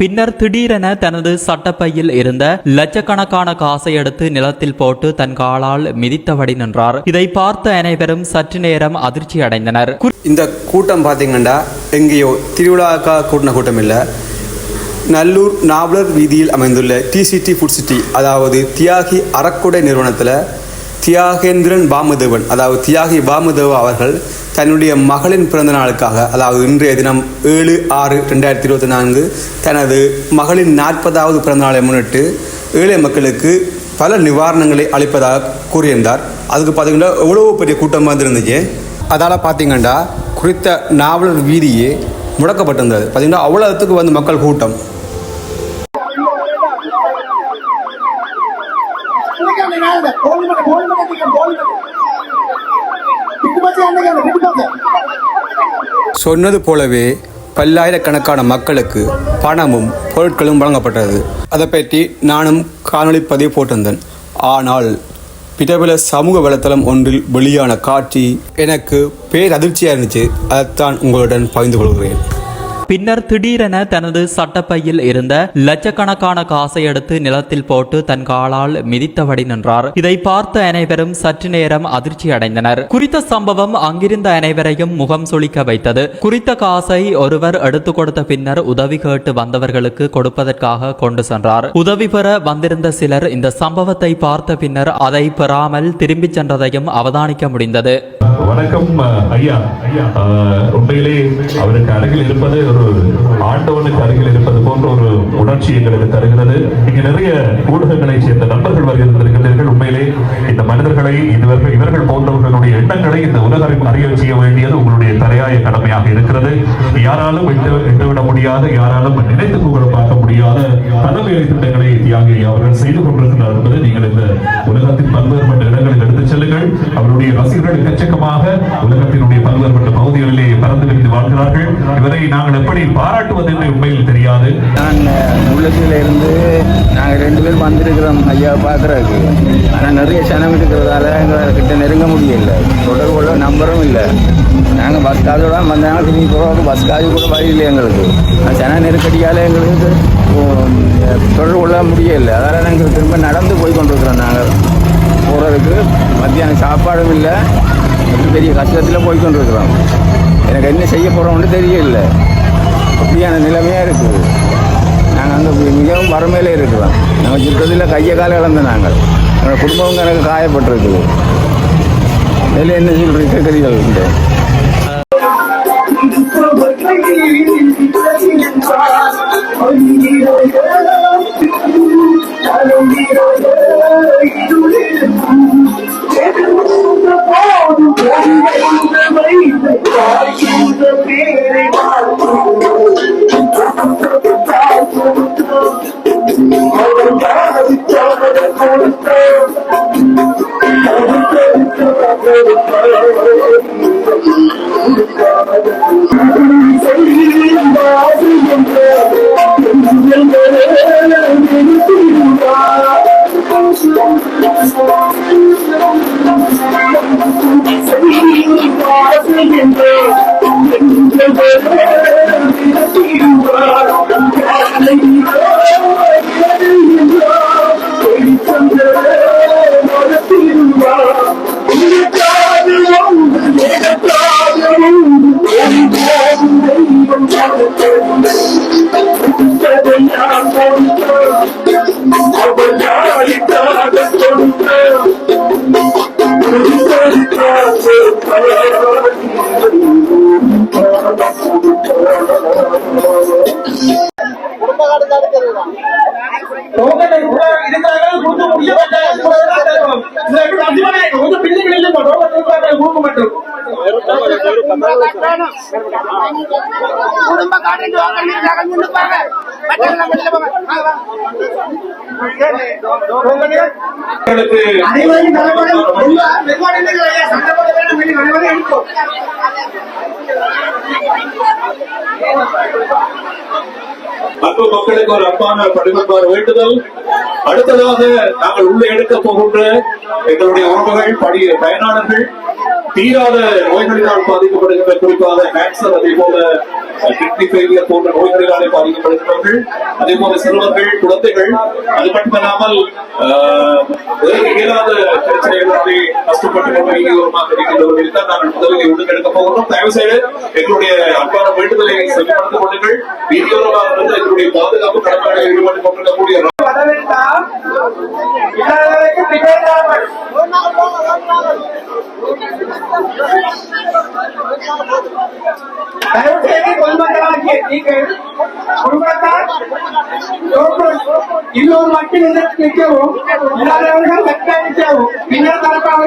பின்னர் திடீரென தனது சட்டப்பையில் இருந்த லட்சக்கணக்கான காசை எடுத்து நிலத்தில் போட்டு தன் காலால் மிதித்தபடி நின்றார். இதை பார்த்த அனைவரும் சற்று நேரம் அதிர்ச்சி அடைந்தனர். இந்த கூட்டம் பார்த்தீங்கன்னா எங்கேயோ திருவிழாக்கா கூட்டின கூட்டம் இல்லை நல்லூர் நாவலர் வீதியில் அமைந்துள்ள டிசிடி ஃபுட் சிட்டி அதாவது தியாகி அறக்குடை நிறுவனத்தில் தியாகேந்திரன் பாமுதேவன். அதாவது தியாகி பாமுதேவ அவர்கள் தன்னுடைய மகளின் பிறந்த நாளுக்காக அதாவது இன்றைய தினம் ஏழு ஆறு ரெண்டாயிரத்தி இருபத்தி நான்கு தனது மகளின் நாற்பதாவது பிறந்த நாளை முன்னிட்டு ஏழை மக்களுக்கு பல நிவாரணங்களை அளிப்பதாக கூறியிருந்தார். அதுக்கு பார்த்தீங்கன்னா எவ்வளோ பெரிய கூட்டம் வந்துருந்துச்சு அதால் பார்த்தீங்கன்னா குறித்த நாவலர் வீதியே முடக்கப்பட்டிருந்தது. பார்த்தீங்கன்னா அவ்வளோத்துக்கு வந்து மக்கள் கூட்டம். சொன்னது போலவே பல்லாயிரக்கணக்கான மக்களுக்கு பணமும் பொருட்களும் வழங்கப்பட்டது. அதை பற்றி நானும் காணொளி பதிவு போட்டிருந்தேன். ஆனால் பிரபல சமூக வலைத்தளம் ஒன்றில் வெளியான காட்சி எனக்கு பேரதிர்ச்சியாக இருந்துச்சு. அதைத்தான் உங்களுடன் பகிர்ந்து கொள்கிறேன். பின்னர் திடீரென தனது சட்டப்பையில் இருந்த லட்சக்கணக்கான காசை எடுத்து நிலத்தில் போட்டு தன் காலால் மிதித்தபடி நின்றார். இதை பார்த்த அனைவரும் சற்று நேரம் அதிர்ச்சி அடைந்தனர். குறித்த சம்பவம் அங்கிருந்த அனைவரையும் முகம் சுளிக்க வைத்தது. குறித்த காசை ஒருவர் எடுத்து கொடுத்த பின்னர் உதவி கேட்டு வந்தவர்களுக்கு கொடுப்பதற்காக கொண்டு சென்றார். உதவி பெற வந்திருந்த சிலர் இந்த சம்பவத்தை பார்த்த பின்னர் அதை பெறாமல் திரும்பிச் சென்றதையும் அவதானிக்க முடிந்தது. வணக்கம் ஐயா. உண்மையிலே அவருக்கு அருகில் இருப்பது ஒரு ஆண்டவனுக்கு அருகில் இருப்பது போன்ற ஒரு உணர்ச்சி எங்களுக்கு தருகிறது. இங்கு நிறைய ஊடகங்களை சேர்ந்த நண்பர்கள் வருகின்றீர்கள் உண்மையிலே இந்த மனிதர்களை இவர்கள் இவர்கள் போன்றவர்களுடைய எண்ணங்களை இந்த உலகம் அறிய செய்ய வேண்டியது உங்களுடைய தலையாய கடமையாக இருக்கிறது. யாராலும் விட்டு விட்டுவிட முடியாத யாராலும் நினைத்து கூட பார்க்க முடியாத தலைமையை திட்டங்களை தியாகி அவர்கள் செய்து கொண்டிருக்கிறார் என்பது நீங்கள் இந்த உலகத்தின் பல்வேறுபட்ட இடங்களில் எடுத்துச் செல்லுங்கள். அவருடைய ரசிகர்கள் கட்சி இருக்கிறார்கள் இவரை நாங்கள் எப்படி பாராட்டுவது என்று உண்மையில் தெரியாது. நான் முள்ளத்தில் இருந்து நாங்கள் ரெண்டு பேரும் வந்திருக்கிறோம் ஐயா பார்க்குறதுக்கு. ஆனால் நிறைய சனம் இருக்கிறதால எங்களை கிட்ட நெருங்க முடியல. தொடர்பு கொள்ள நம்பரும் இல்லை. நாங்கள் பஸ் காசோட வந்தாங்க திரும்பி போகிறோம் பஸ் காசு கூட வழி இல்லை எங்களுக்கு. சன நெருக்கடியால் எங்களுக்கு தொடர்பு கொள்ள முடியல. அதனால் நாங்கள் திரும்ப நடந்து போய் கொண்டிருக்கிறோம் நாங்கள். போகிறதுக்கு மத்தியானம் சாப்பாடும் இல்லை. பெரிய கஷ்டத்தில் போய் கொண்டிருக்கிறோம். எனக்கு என்ன செய்ய போகிறோம்னு தெரியல. அப்படியான நிலைமையாக இருக்குது. நாங்கள் அந்த மிகவும் வறுமையில் இருக்கிறோம். நாங்கள் சுற்றத்தில் கையை கால இழந்த நாங்கள். எங்கள் குடும்பம் எனக்கு காயப்பட்டிருக்குது இதில் என்ன சொல்கிறீங்க கேட்குறீர்கள் Oh, குடும்ப அன்பு மக்களுக்கு ஒரு அப்பான பணிபுரிமாறு வேண்டுதல். அடுத்ததாக நாங்கள் உள்ளே எடுக்க போகின்ற எங்களுடைய உறவுகள் படி பயனாளர்கள் தீராத நோய்களினால் பாதிக்கப்படுகின்ற குறிப்பாக கேன்சர் அதே போல கிட்னி ஃபெயிலியர் போன்ற நோய்களினாலே பாதிக்கப்படுகின்றார்கள் அதே போல சிறுவர்கள் குழந்தைகள் அது மட்டுமல்லாமல் இயலாத பிரச்சனைகளாலே கஷ்டப்பட்டு கொண்டு இருக்கின்றவர்கள் தான் நாங்கள் முதலில் ஒழுங்கெடுக்க போகிறோம் தயவு செய்து எங்களுடைய அன்பான வேண்டுதலை செலுத்திக் கொள்ளுங்கள். வீதியோரமாக இருந்து எங்களுடைய பாதுகாப்பு கடமைகளை ஈடுபட்டுக் దయచేసి కొనుగోలు టీకేడు కొనుగోత ఇల్లు మట్టి నిజావు ఇలా కట్టాయించావు పిల్లల తరపు